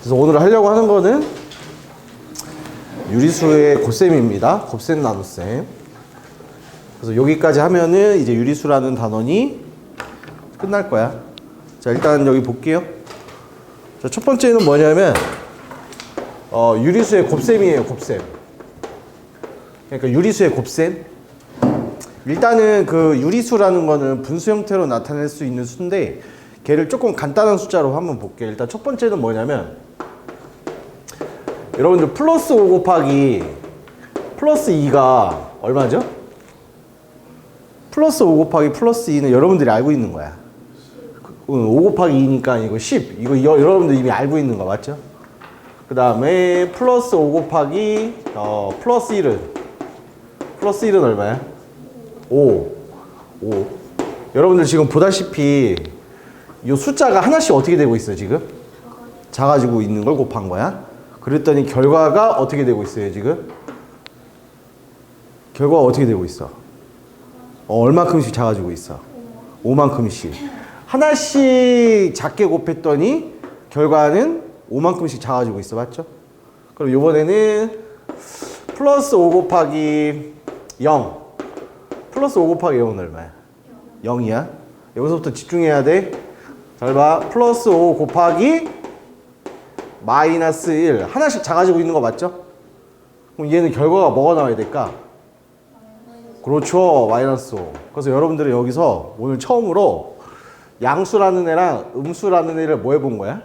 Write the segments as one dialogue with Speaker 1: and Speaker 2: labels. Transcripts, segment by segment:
Speaker 1: 그래서 오늘 하려고 하는 거는 유리수의 곱셈입니다. 곱셈 나눗셈. 그래서 여기까지 하면은 이제 유리수라는 단원이 끝날 거야. 자, 일단 여기 볼게요. 자, 첫 번째는 뭐냐면 어, 유리수의 곱셈이에요, 곱셈. 그러니까 유리수의 곱셈. 일단은 그 유리수라는 거는 분수 형태로 나타낼 수 있는 수인데 걔를 조금 간단한 숫자로 한번 볼게요. 일단 첫 번째는 뭐냐면 여러분들 플러스 5 곱하기 플러스 2가 얼마죠? 플러스 5 곱하기 플러스 2는 여러분들이 알고 있는 거야. 5 곱하기 2니까 이거 10. 이거 여- 여러분들 이미 알고 있는 거 맞죠? 그 다음에 플러스 5 곱하기 어, 플러스 1은 플러스 1은 얼마야? 5. 5. 여러분들 지금 보다시피 이 숫자가 하나씩 어떻게 되고 있어요, 지금? 작아지고 있는 걸 곱한 거야. 그랬더니 결과가 어떻게 되고 있어요, 지금? 결과가 어떻게 되고 있어? 어, 얼마큼씩 작아지고 있어? 5만큼씩. 하나씩 작게 곱했더니 결과는 5만큼씩 작아지고 있어. 맞죠? 그럼 이번에는 플러스 5 곱하기 0. 플러스 5 곱하기 0은 얼마야? 0이야. 여기서부터 집중해야 돼. 잘 봐. 플러스 5 곱하기 마이너스 1. 하나씩 작아지고 있는 거 맞죠? 그럼 얘는 결과가 뭐가 나와야 될까? 그렇죠. 마이너스 5. 그래서 여러분들은 여기서 오늘 처음으로 양수라는 애랑 음수라는 애를 뭐 해본 거야?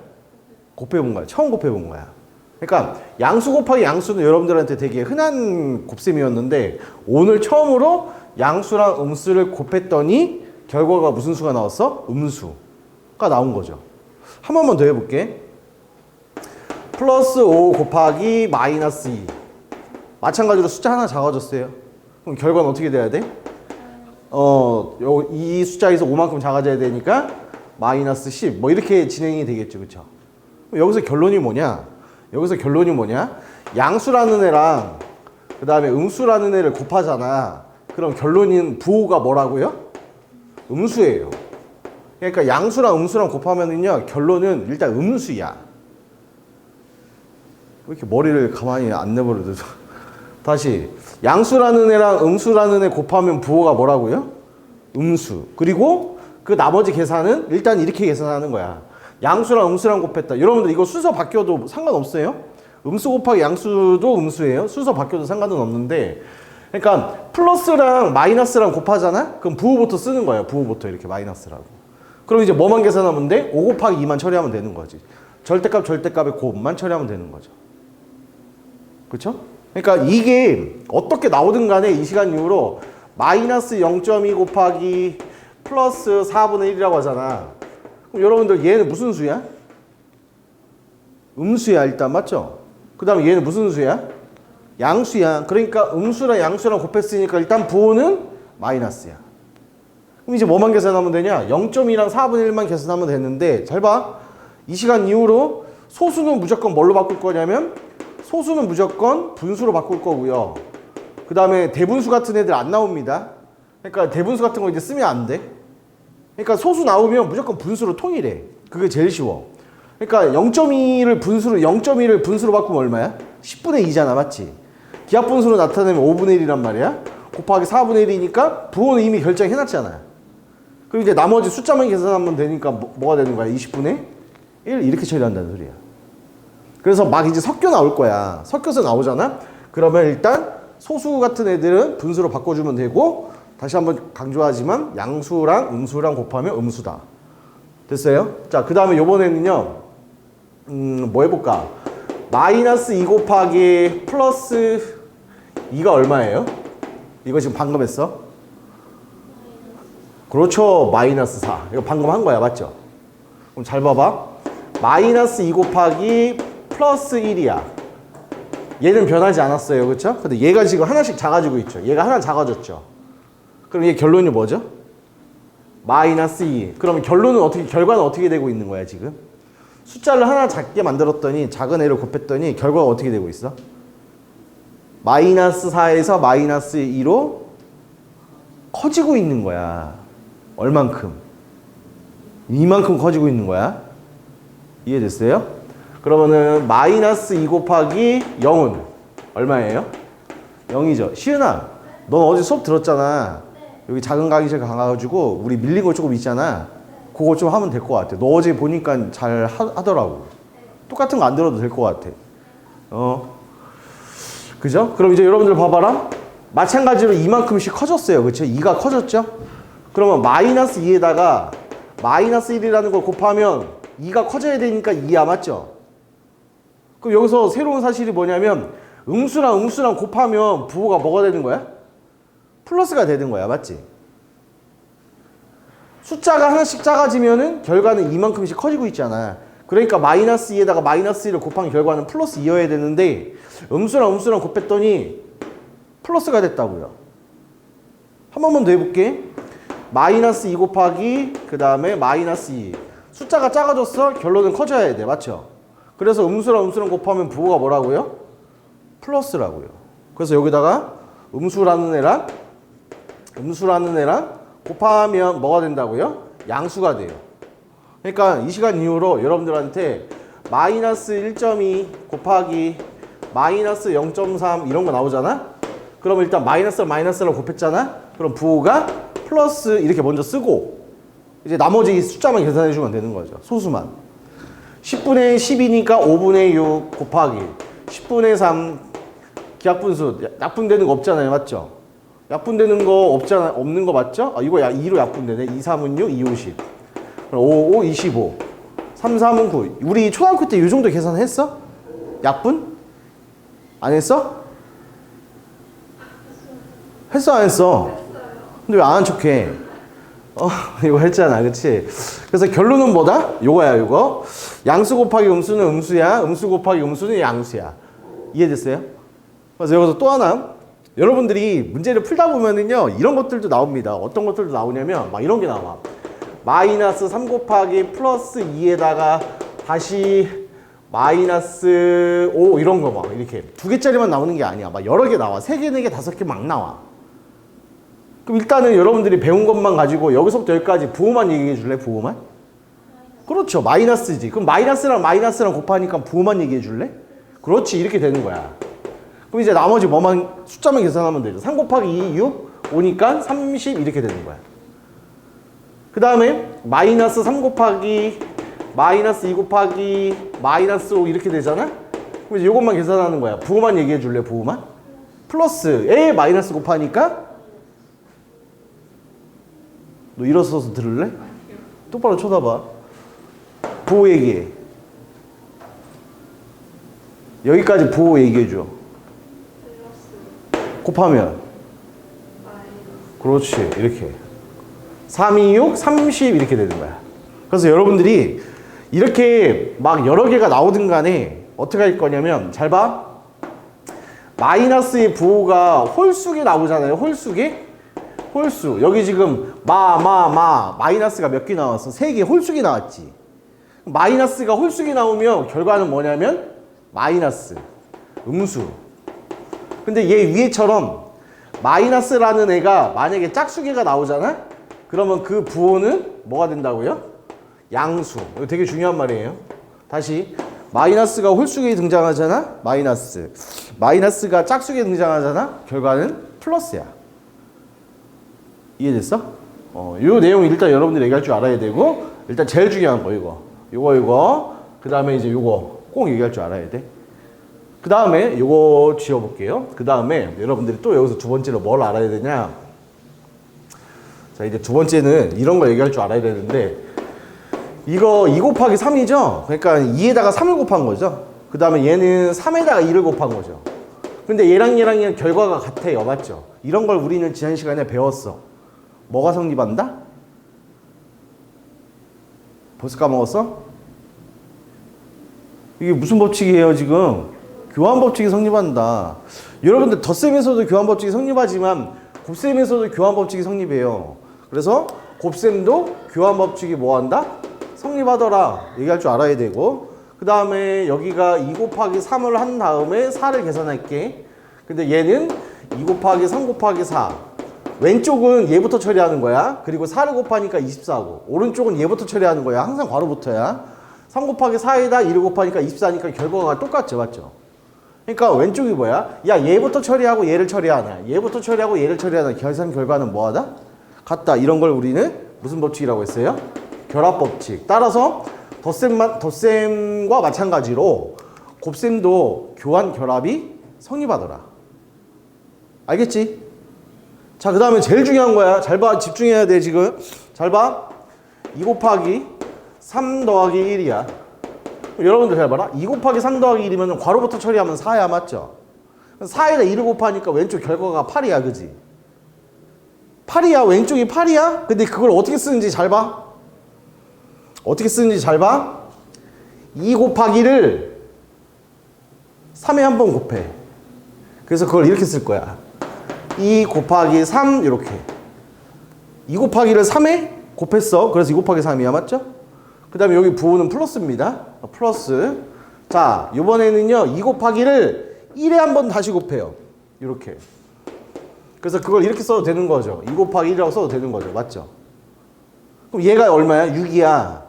Speaker 1: 곱해본 거야. 처음 곱해본 거야. 그러니까 양수 곱하기 양수는 여러분들한테 되게 흔한 곱셈이었는데 오늘 처음으로 양수랑 음수를 곱했더니 결과가 무슨 수가 나왔어? 음수가 나온 거죠. 한 번만 더 해볼게. 플러스 5 곱하기 마이너스 2. 마찬가지로 숫자 하나 작아졌어요. 그럼 결과는 어떻게 돼야 돼? 어, 요, 이 숫자에서 5만큼 작아져야 되니까 마이너스 10. 뭐 이렇게 진행이 되겠죠. 그쵸? 여기서 결론이 뭐냐? 여기서 결론이 뭐냐? 양수라는 애랑 그 다음에 음수라는 애를 곱하잖아. 그럼 결론인 부호가 뭐라고요? 음수예요. 그러니까 양수랑 음수랑 곱하면은요, 결론은 일단 음수야. 왜 이렇게 머리를 가만히 안 내버려둬? 다시 양수라는 애랑 음수라는 애 곱하면 부호가 뭐라고요? 음수. 그리고 그 나머지 계산은 일단 이렇게 계산하는 거야. 양수랑 음수랑 곱했다. 여러분들 이거 순서 바뀌어도 상관없어요? 음수 곱하기 양수도 음수예요. 순서 바뀌어도 상관은 없는데 그러니까 플러스랑 마이너스랑 곱하잖아? 그럼 부호부터 쓰는 거예요. 부호부터 이렇게 마이너스라고. 그럼 이제 뭐만 계산하면 돼? 5 곱하기 2만 처리하면 되는 거지. 절대값 절대값의 곱만 처리하면 되는 거죠. 그렇죠? 그러니까 이게 어떻게 나오든 간에 이 시간 이후로 마이너스 0.2 곱하기 플러스 4분의 1이라고 하잖아. 그럼 여러분들 얘는 무슨 수야? 음수야 일단 맞죠? 그 다음에 얘는 무슨 수야? 양수야. 그러니까 음수랑 양수랑 곱했으니까 일단 부호는 마이너스야. 그럼 이제 뭐만 계산하면 되냐? 0.2랑 4분의 1만 계산하면 되는데 잘 봐. 이 시간 이후로 소수는 무조건 뭘로 바꿀 거냐면 소수는 무조건 분수로 바꿀 거고요. 그 다음에 대분수 같은 애들 안 나옵니다. 그러니까 대분수 같은 거 이제 쓰면 안 돼. 그러니까 소수 나오면 무조건 분수로 통일해. 그게 제일 쉬워. 그러니까 0.2를 분수로 0.2를 분수로 바꾸면 얼마야? 10분의 2잖아, 맞지? 기하 분수로 나타내면 5분의 1이란 말이야. 곱하기 4분의 1이니까 부호는 이미 결정해놨잖아. 그리고 이제 나머지 숫자만 계산하면 되니까 뭐, 뭐가 되는 거야? 20분의 1 이렇게 처리한다는 소리야. 그래서 막 이제 섞여 나올 거야. 섞여서 나오잖아. 그러면 일단 소수 같은 애들은 분수로 바꿔주면 되고 다시 한번 강조하지만 양수랑 음수랑 곱하면 음수다. 됐어요? 자, 그 다음에 요번에는요, 음, 뭐 해볼까? 마이너스 2 곱하기 플러스 2가 얼마예요? 이거 지금 방금 했어? 그렇죠. 마이너스 4. 이거 방금 한 거야. 맞죠? 그럼 잘 봐봐. 마이너스 2 곱하기 플러스 1이야. 얘는 변하지 않았어요. 그렇죠? 근데 얘가 지금 하나씩 작아지고 있죠. 얘가 하나 작아졌죠. 그럼 얘 결론이 뭐죠? 마이너스 2. 그럼 결론은 어떻게 결과는 어떻게 되고 있는 거야, 지금? 숫자를 하나 작게 만들었더니 작은 애를 곱했더니 결과가 어떻게 되고 있어? 마이너스 4에서 마이너스 2로 커지고 있는 거야. 얼만큼? 이만큼 커지고 있는 거야. 이해됐어요? 그러면은 마이너스 2 곱하기 0은 얼마예요? 0이죠. 시은아, 넌 어제 수업 들었잖아. 여기 작은 강의실 가가지고 우리 밀린 거 조금 있잖아. 그거 좀 하면 될 것 같아. 너 어제 보니까 잘 하, 하더라고. 똑같은 거 안 들어도 될 것 같아. 어. 그죠? 그럼 이제 여러분들 봐봐라. 마찬가지로 이만큼씩 커졌어요. 그쵸? 2가 커졌죠? 그러면 마이너스 2에다가 마이너스 1이라는 걸 곱하면 2가 커져야 되니까 2야, 맞죠? 그럼 여기서 새로운 사실이 뭐냐면 음수랑 음수랑 곱하면 부호가 뭐가 되는 거야? 플러스가 되는 거야, 맞지? 숫자가 하나씩 작아지면은 결과는 이만큼씩 커지고 있잖아. 그러니까 마이너스 2에다가 마이너스 1을 곱한 결과는 플러스 2여야 되는데 음수랑 음수랑 곱했더니 플러스가 됐다고요. 한 번만 더 해볼게. 마이너스 2 곱하기 그 다음에 마이너스 2. 숫자가 작아졌어? 결론은 커져야 돼. 맞죠? 그래서 음수랑 음수랑 곱하면 부호가 뭐라고요? 플러스라고요. 그래서 여기다가 음수라는 애랑 음수라는 애랑 곱하면 뭐가 된다고요? 양수가 돼요. 그러니까 이 시간 이후로 여러분들한테 마이너스 1.2 곱하기 마이너스 0.3 이런 거 나오잖아? 그럼 일단 마이너스 마이너스를 곱했잖아? 그럼 부호가 플러스 이렇게 먼저 쓰고 이제 나머지 숫자만 계산해 주면 되는 거죠. 소수만. 10분의 10이니까 5분의 6 곱하기 10분의 3 기하분수 약분되는 거 없잖아요. 맞죠? 약분되는 거 없잖아. 없는 거 맞죠? 아, 이거 야, 2로 약분되네. 2, 3은 6, 2, 50. 그럼 5, 5, 25. 3, 3은 9. 우리 초등학교 때 이 정도 계산했어? 약분? 안 했어? 했어 안 했어? 근데 왜 안 한 척해? 어, 이거 했잖아, 그치? 그래서 결론은 뭐다? 요거야, 요거. 양수 곱하기 음수는 음수야. 음수 곱하기 음수는 양수야. 이해됐어요? 그래서 여기서 또 하나. 여러분들이 문제를 풀다 보면은요, 이런 것들도 나옵니다. 어떤 것들도 나오냐면, 막 이런 게 나와. 마이너스 3 곱하기 플러스 2에다가 다시 마이너스 5 이런 거 막 이렇게 두 개짜리만 나오는 게 아니야. 막 여러 개 나와. 세 개, 네 개, 다섯 개 막 나와. 그럼 일단은 여러분들이 배운 것만 가지고 여기서부터 여기까지 부호만 얘기해 줄래? 부호만? 그렇죠. 마이너스지. 그럼 마이너스랑 마이너스랑 곱하니까 부호만 얘기해 줄래? 그렇지. 이렇게 되는 거야. 그럼 이제 나머지 뭐만 숫자만 계산하면 되죠. 3 곱하기 2, 6, 5니까 30 이렇게 되는 거야. 그 다음에 마이너스 3 곱하기 마이너스 2 곱하기 마이너스 5 이렇게 되잖아? 그럼 이제 이것만 계산하는 거야. 부호만 얘기해 줄래? 부호만? 플러스에 마이너스 곱하니까 너 일어서서 들을래? 똑바로 쳐다봐. 부호 얘기해. 여기까지 부호 얘기해줘. 곱하면. 그렇지. 이렇게. 3, 2, 6, 30 이렇게 되는 거야. 그래서 여러분들이 이렇게 막 여러 개가 나오든 간에 어떻게 할 거냐면 잘 봐. 마이너스의 부호가 홀수게 나오잖아요. 홀수게. 홀수. 여기 지금 마, 마, 마 마이너스가 몇 개 나왔어? 세 개 홀수게 나왔지. 마이너스가 홀수게 나오면 결과는 뭐냐면 마이너스. 음수. 근데 얘 위에처럼 마이너스라는 애가 만약에 짝수개가 나오잖아? 그러면 그 부호는 뭐가 된다고요? 양수. 이거 되게 중요한 말이에요. 다시 마이너스가 홀수계에 등장하잖아? 마이너스. 마이너스가 짝수계에 등장하잖아? 결과는 플러스야. 이해됐어? 어, 요 내용 일단 여러분들이 얘기할 줄 알아야 되고 일단 제일 중요한 거 이거. 이거 이거. 그 다음에 이제 요거 꼭 얘기할 줄 알아야 돼. 그 다음에 요거 지워볼게요. 그 다음에 여러분들이 또 여기서 두 번째로 뭘 알아야 되냐? 자, 이제 두 번째는 이런 거 얘기할 줄 알아야 되는데, 이거 2 곱하기 3이죠? 그러니까 2에다가 3을 곱한 거죠? 그 다음에 얘는 3에다가 2를 곱한 거죠. 근데 얘랑 얘랑 결과가 같아요. 맞죠? 이런 걸 우리는 지난 시간에 배웠어. 뭐가 성립한다? 벌써 까먹었어? 이게 무슨 법칙이에요, 지금? 교환 법칙이 성립한다. 여러분들 덧셈에서도 교환 법칙이 성립하지만 곱셈에서도 교환 법칙이 성립해요. 그래서 곱셈도 교환 법칙이 뭐 한다? 성립하더라. 얘기할 줄 알아야 되고. 그 다음에 여기가 2 곱하기 3을 한 다음에 4를 계산할게. 근데 얘는 2 곱하기 3 곱하기 4. 왼쪽은 얘부터 처리하는 거야. 그리고 4를 곱하니까 24고. 오른쪽은 얘부터 처리하는 거야. 항상 괄호부터야. 3 곱하기 4에다 1 곱하니까 24니까 결과가 똑같죠. 맞죠? 그러니까 왼쪽이 뭐야? 야 얘부터 처리하고 얘를 처리하나 얘부터 처리하고 얘를 처리하나 계산 결과는 뭐하다? 같다. 이런 걸 우리는 무슨 법칙이라고 했어요? 결합 법칙. 따라서 덧셈만 덧셈과 마찬가지로 곱셈도 교환 결합이 성립하더라. 알겠지? 자, 그 다음에 제일 중요한 거야. 잘 봐. 집중해야 돼, 지금. 잘 봐. 2 곱하기 3 더하기 1이야. 여러분들 잘 봐라. 2 곱하기 3 더하기 1이면 괄호부터 처리하면 4야, 맞죠? 4에다 1을 곱하니까 왼쪽 결과가 8이야, 그지? 8이야, 왼쪽이 8이야? 근데 그걸 어떻게 쓰는지 잘 봐. 어떻게 쓰는지 잘 봐. 2 곱하기를 3에 한 번 곱해. 그래서 그걸 이렇게 쓸 거야. 2 곱하기 3 이렇게 2 곱하기를 3에 곱했어 그래서 2 곱하기 3이야 맞죠? 그 다음에 여기 부호는 플러스입니다 어, 플러스 자 이번에는요 2 곱하기를 1에 한번 다시 곱해요 이렇게 그래서 그걸 이렇게 써도 되는 거죠 2 곱하기 1이라고 써도 되는 거죠 맞죠? 그럼 얘가 얼마야? 6이야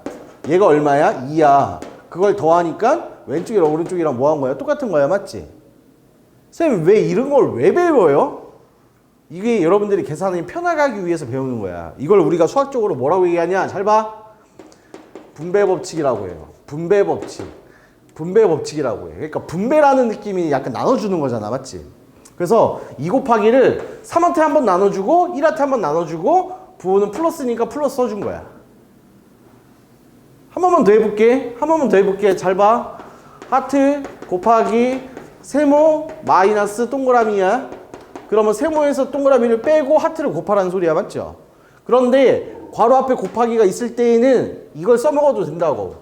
Speaker 1: 얘가 얼마야? 2야 그걸 더하니까 왼쪽이랑 오른쪽이랑 뭐 한 거야? 똑같은 거야 맞지? 쌤 왜 이런 걸 왜 배워요? 이게 여러분들이 계산이 편하게 위해서 배우는 거야. 이걸 우리가 수학적으로 뭐라고 얘기하냐? 잘 봐. 분배 법칙이라고 해요. 분배 법칙. 분배 법칙이라고 해. 그러니까 분배라는 느낌이 약간 나눠주는 거잖아. 맞지? 그래서 2 곱하기를 3한테 한 번 나눠주고 1한테 한 번 나눠주고 부호는 플러스니까 플러스 써준 거야. 한 번만 더 해볼게. 한 번만 더 해볼게. 잘 봐. 하트 곱하기 세모 마이너스 동그라미야. 그러면 세모에서 동그라미를 빼고 하트를 곱하라는 소리야 맞죠? 그런데 괄호 앞에 곱하기가 있을 때에는 이걸 써먹어도 된다고.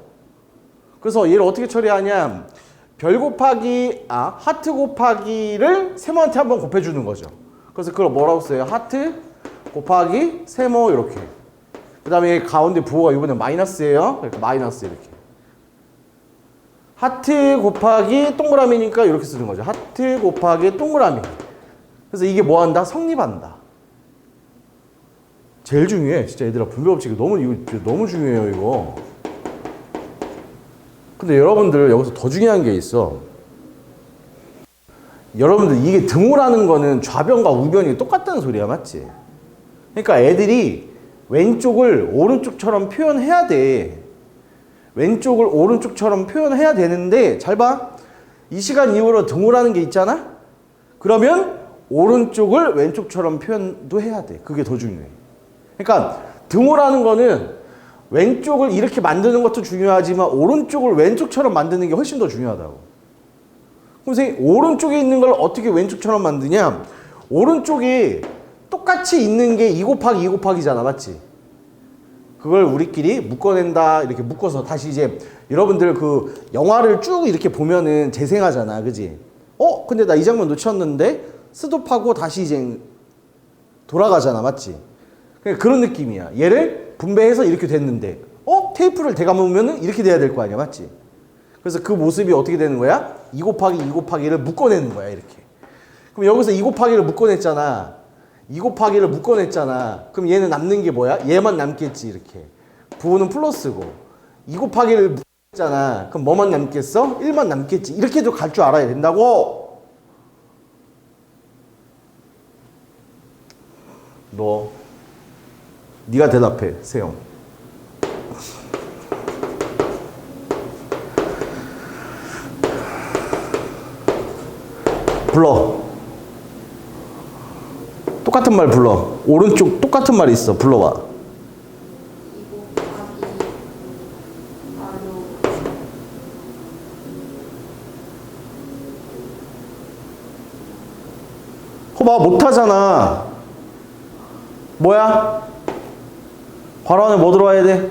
Speaker 1: 그래서 얘를 어떻게 처리하냐? 별 곱하기 아 하트 곱하기를 세모한테 한번 곱해주는 거죠. 그래서 그걸 뭐라고 써요? 하트 곱하기 세모 이렇게. 그 다음에 가운데 부호가 이번에 마이너스예요. 그러니까 마이너스 이렇게. 하트 곱하기 동그라미니까 이렇게 쓰는 거죠. 하트 곱하기 동그라미 그래서 이게 뭐 한다? 성립한다. 제일 중요해. 진짜 얘들아 분배 법칙이 너무 이거 너무 중요해요, 이거. 근데 여러분들 여기서 더 중요한 게 있어. 여러분들 이게 등호라는 거는 좌변과 우변이 똑같다는 소리야, 맞지? 그러니까 애들이 왼쪽을 오른쪽처럼 표현해야 돼. 왼쪽을 오른쪽처럼 표현해야 되는데 잘 봐. 이 시간 이후로 등호라는 게 있잖아. 그러면 오른쪽을 왼쪽처럼 표현도 해야 돼. 그게 더 중요해. 그러니까 등호라는 거는 왼쪽을 이렇게 만드는 것도 중요하지만 오른쪽을 왼쪽처럼 만드는 게 훨씬 더 중요하다고. 선생님 오른쪽에 있는 걸 어떻게 왼쪽처럼 만드냐? 오른쪽이 똑같이 있는 게 2 곱하기 2 곱하기잖아. 맞지? 그걸 우리끼리 묶어낸다. 이렇게 묶어서 다시 이제 여러분들 그 영화를 쭉 이렇게 보면은 재생하잖아. 그지? 어? 근데 나 이 장면 놓쳤는데? 스톱하고 다시 이제 돌아가잖아, 맞지? 그러니까 그런 느낌이야. 얘를 분배해서 이렇게 됐는데, 어? 테이프를 대감으면 이렇게 돼야 될 거 아니야, 맞지? 그래서 그 모습이 어떻게 되는 거야? 2 곱하기 2 곱하기를 묶어내는 거야, 이렇게. 그럼 여기서 2 곱하기를 묶어냈잖아. 2 곱하기를 묶어냈잖아. 그럼 얘는 남는 게 뭐야? 얘만 남겠지, 이렇게. 부호는 플러스고. 2 곱하기를 묶었잖아. 그럼 뭐만 남겠어? 1만 남겠지. 이렇게도 갈 줄 알아야 된다고! 너 네가 대답해 세영 불러. 똑같은 말 불러. 오른쪽 똑같은 말이 있어. 불러봐. 호봐 못하잖아 뭐야? 괄호 안에 뭐 들어와야 돼?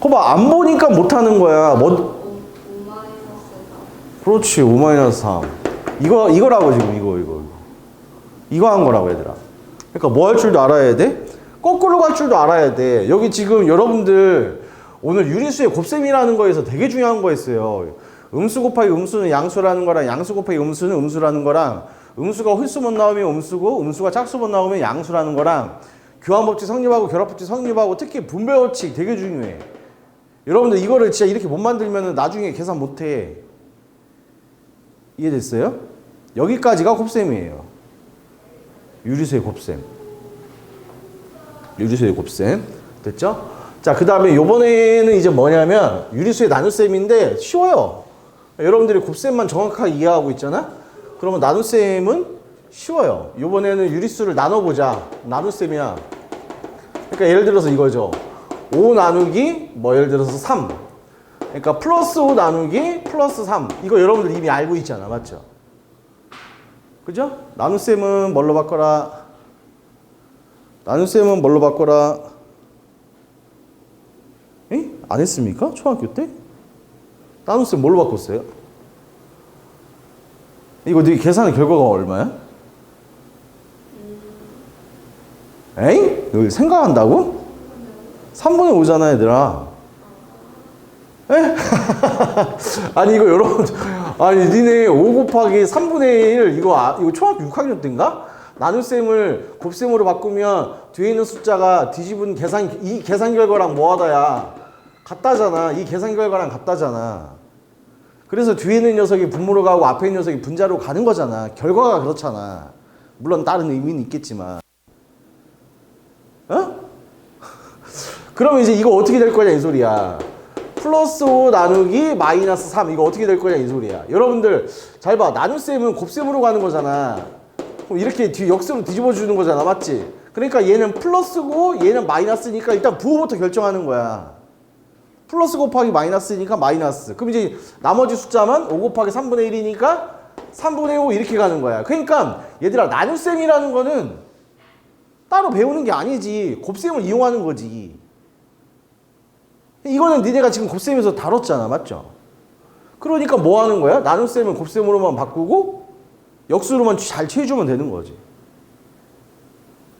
Speaker 1: 거봐 안 보니까 못하는 거야. 뭐? 그렇지 5 마이너스 3. 이거 이거라고 지금 이거 이거 이거 한 거라고 얘들아. 그러니까 뭐 할 줄도 알아야 돼? 거꾸로 갈 줄도 알아야 돼. 여기 지금 여러분들 오늘 유리수의 곱셈이라는 거에서 되게 중요한 거였어요. 음수 곱하기 음수는 양수라는 거랑 양수 곱하기 음수는 음수라는 거랑 음수가 홀수못 나오면 음수고 음수가 짝수못 나오면 양수라는 거랑 교환법칙 성립하고 결합법칙 성립하고 특히 분배법칙 되게 중요해. 여러분들 이거를 진짜 이렇게 못 만들면 나중에 계산 못 해. 이해됐어요? 여기까지가 곱셈이에요. 유리수의 곱셈. 유리수의 곱셈. 됐죠? 자, 그 다음에 요번에는 이제 뭐냐면 유리수의 나눗셈인데 쉬워요. 여러분들이 곱셈만 정확하게 이해하고 있잖아? 그러면 나눗셈은 쉬워요. 요번에는 유리수를 나눠보자. 나눗셈이야. 그러니까 예를 들어서 이거죠. 5 나누기 뭐 예를 들어서 3. 그러니까 플러스 5 나누기 플러스 3. 이거 여러분들 이미 알고 있잖아. 맞죠? 그죠? 나눗셈은 뭘로 바꿔라? 나눗셈은 뭘로 바꿔라? 에? 안 했습니까? 초등학교 때? 나눗셈 뭘로 바꿨어요? 이거 네 계산 결과가 얼마야? 에이? 너 생각한다고? 3분의 5잖아, 얘들아. 에? 아니, 이거 여러분, 아니, 니네 5 곱하기 3분의 1, 이거, 아, 이거 초등학교 6학년 때인가? 나눗셈을 곱셈으로 바꾸면 뒤에 있는 숫자가 뒤집은 계산, 이 계산 결과랑 뭐하다야. 같다잖아. 이 계산 결과랑 같다잖아. 그래서 뒤에 있는 녀석이 분모로 가고 앞에 있는 녀석이 분자로 가는 거잖아. 결과가 그렇잖아. 물론 다른 의미는 있겠지만. 어? 그러면 이제 이거 어떻게 될 거냐 이 소리야. 플러스 5 나누기 마이너스 3 이거 어떻게 될 거냐 이 소리야. 여러분들 잘 봐. 나눗셈은 곱셈으로 가는 거잖아. 그럼 이렇게 뒤 역수로 뒤집어 주는 거잖아. 맞지? 그러니까 얘는 플러스고 얘는 마이너스니까 일단 부호부터 결정하는 거야. 플러스 곱하기 마이너스니까 마이너스. 그럼 이제 나머지 숫자만 5 곱하기 3분의 1이니까 3분의 5 이렇게 가는 거야. 그러니까 얘들아 나눗셈이라는 거는 따로 배우는 게 아니지. 곱셈을 이용하는 거지. 이거는 니네가 지금 곱셈에서 다뤘잖아. 맞죠? 그러니까 뭐 하는 거야? 나눗셈은 곱셈으로만 바꾸고 역수로만 잘 취해주면 되는 거지.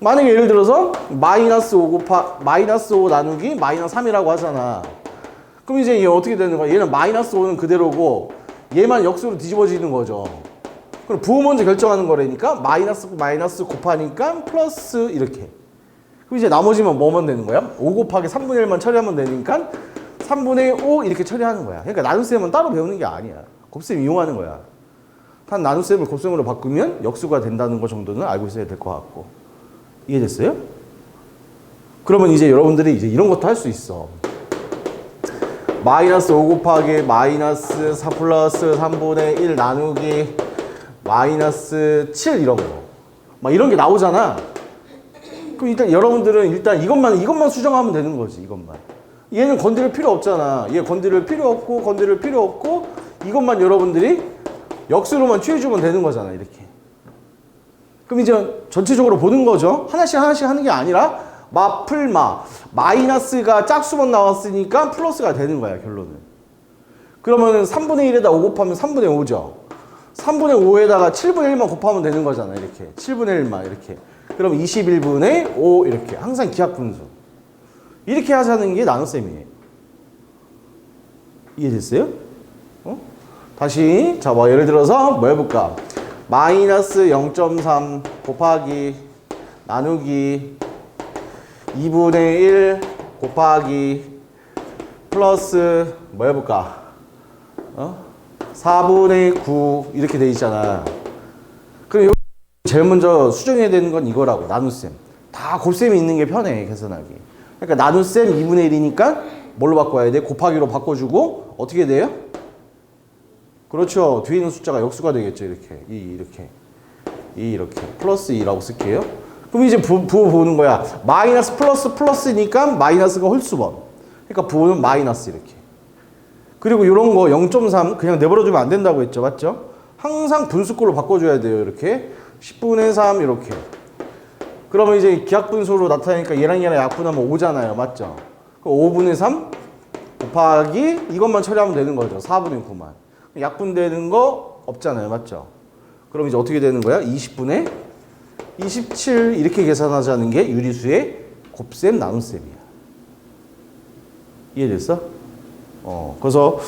Speaker 1: 만약에 예를 들어서 마이너스 5 곱하 마이너스 5 나누기 마이너스 3이라고 하잖아. 그럼 이제 얘 어떻게 되는 거야? 얘는 마이너스 5는 그대로고 얘만 역수로 뒤집어지는 거죠. 그럼 부호 먼저 결정하는 거라니까 마이너스 마이너스 곱하니까 플러스 이렇게. 그럼 이제 나머지만 뭐만 되는 거야? 5 곱하기 3분의 1만 처리하면 되니까 3분의 5 이렇게 처리하는 거야. 그러니까 나눗셈은 따로 배우는 게 아니야. 곱셈 이용하는 거야. 한 나눗셈을 곱셈으로 바꾸면 역수가 된다는 것 정도는 알고 있어야 될 것 같고. 이해됐어요? 그러면 이제 여러분들이 이제 이런 것도 할 수 있어. 마이너스 5 곱하기 마이너스 4 플러스 3분의 1 나누기 마이너스 7 이런 거. 막 이런 게 나오잖아. 그럼 일단 여러분들은 일단 이것만 이것만 수정하면 되는 거지. 이것만. 얘는 건드릴 필요 없잖아. 얘 건드릴 필요 없고 건드릴 필요 없고 이것만 여러분들이 역수로만 취해주면 되는 거잖아. 이렇게. 그럼 이제 전체적으로 보는 거죠. 하나씩 하나씩 하는 게 아니라 마, 풀, 마. 마이너스가 짝수만 나왔으니까 플러스가 되는 거야, 결론은. 그러면은 3분의 1에다 5 곱하면 3분의 5죠. 3분의 5에다가 7분의 1만 곱하면 되는 거잖아, 이렇게. 7분의 1만, 이렇게. 그럼 21분의 5, 이렇게. 항상 기하분수. 이렇게 하자는 게 나눗셈이에요. 이해됐어요? 어? 다시, 자, 뭐, 예를 들어서 뭐 해볼까? 마이너스 0.3 곱하기 나누기 2분의 1 곱하기 플러스 뭐 해볼까? 어? 4분의 9 이렇게 돼 있잖아. 그럼 여기 제일 먼저 수정해야 되는 건 이거라고 나눗셈. 다 곱셈이 있는 게 편해 계산하기. 그러니까 나눗셈 2분의 1이니까 뭘로 바꿔야 돼? 곱하기로 바꿔주고 어떻게 돼요? 그렇죠. 뒤에 있는 숫자가 역수가 되겠죠. 이렇게. 이 이렇게. 이 이렇게. 플러스 2라고 쓸게요. 그럼 이제 부, 부호 보는 거야. 마이너스 플러스 플러스니까 마이너스가 홀수번. 그러니까 부호는 마이너스 이렇게. 그리고 이런 거 0.3 그냥 내버려두면 안 된다고 했죠. 맞죠? 항상 분수꼴로 바꿔줘야 돼요. 이렇게. 10분의 3 이렇게. 그러면 이제 기하분수로 나타나니까 얘랑 얘랑 약분하면 5잖아요. 맞죠? 그 5분의 3 곱하기 이것만 처리하면 되는 거죠. 4분의 9만. 약분되는 거 없잖아요. 맞죠? 그럼 이제 어떻게 되는 거야? 20분의 27 이렇게 계산하자는 게 유리수의 곱셈 나눗셈이야. 이해됐어? 어, 그래서